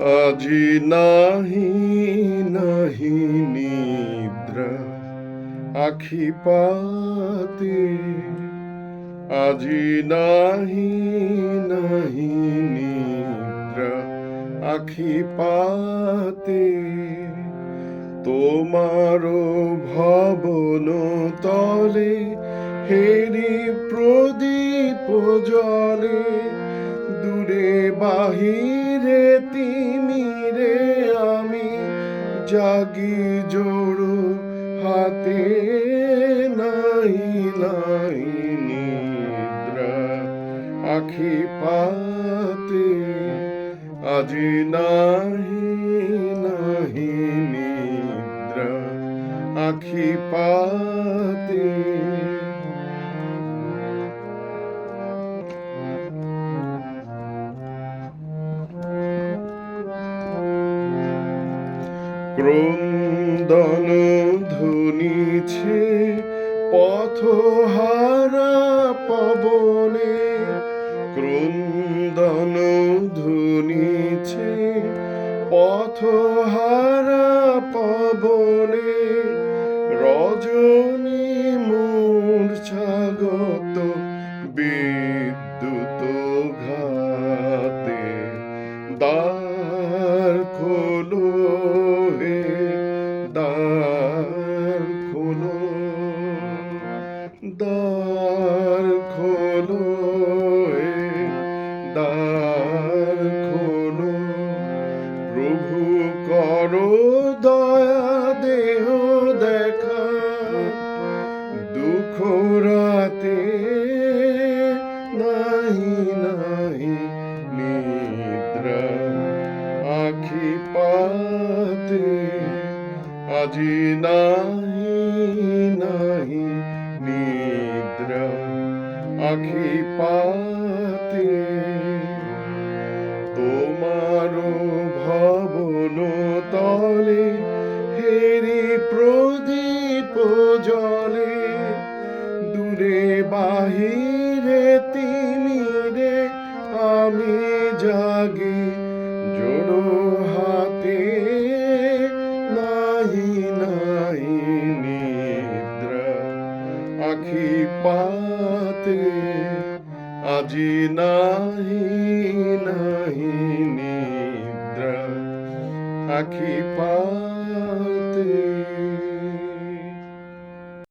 আজি নাহি নাহি নিদ্রা, আখি পাতে। আজি নাহি নাহি নিদ্রা, আখি পাতে। তোমার ভবন তলে হেরি প্রদীপ জলে দূরে, বাহিরে তিমিরে আমি জাগি জোড়ো হাতে নাই নাই নিদ্রা। আখি পাতে আজি নাহি নাহি নিদ্রা। আখি পাতে ক্রন্দন ধুনিছে পথহারা পবনে। ক্রন্দন ধুনিছে পথহারা পবনে। রজনী মূর্ছাগত বিদ্যুৎ ঘাতে দ্বার খোলো প্রভু করো দয়া, দেহ দেখা, দুঃখ রাতে নাহি নাহি নিদ্রা। আখি পাতে আজি নাহি নাহি নিদ্রা। আখি পাতে বাহিরে তিমিরে আমি জাগি জোড়ো হাতে। নাহি নাহি নিদ্রা আখি পাতে, আজি নাহি নাহি নিদ্রা আখি পা